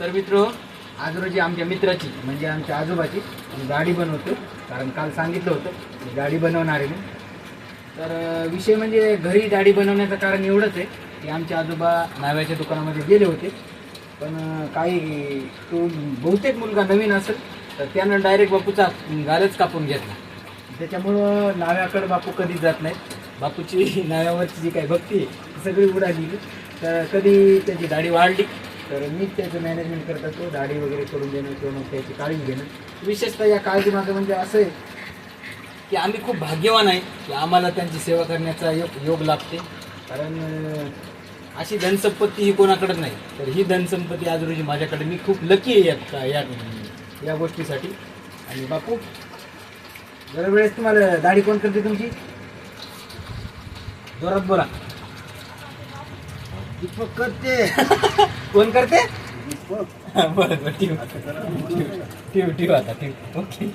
तर मित्र आज रोजी आमच्या मित्राची म्हणजे आमच्या आजोबाची गाडी बनवतो. कारण काल सांगितलं होतं की गाडी बनवणार आहे तर विषय म्हणजे घरी गाडी बनवण्याचं कारण एवढंच आहे की आमचे आजोबा नाव्याच्या दुकानामध्ये गेले होते. पण काही तो बहुतेक मुलगा नवीन असेल तर त्यानं डायरेक्ट बापूचा गालच कापून घेतला. त्याच्यामुळं नाव्याकडं बापू कधीच जात नाही. बापूची नाव्यावरची जी काही भक्ती आहे ती सगळी उडाली. तर कधी त्याची दाढी वाढली तर मीच त्याचं मॅनेजमेंट करत असतो. दाढी वगैरे करून देणं किंवा मग त्याची काळजी घेणं. विशेषतः या काळजी माझं म्हणजे असं आहे की आम्ही खूप भाग्यवान आहे की आम्हाला त्यांची सेवा करण्याचा योग योग लाभते. कारण अशी धनसंपत्ती ही कोणाकडं नाही. तर ही धनसंपत्ती आज रोजी माझ्याकडे. मी खूप लकी आहे या या या गोष्टीसाठी. आणि बापू दरवेळेस तुम्हाला दाढी कोण करते तुमची? जोरात बोला. करते. फोन करते? बरं बरं ठेव ठेव ठेव ठेव आता ठेव. ओके.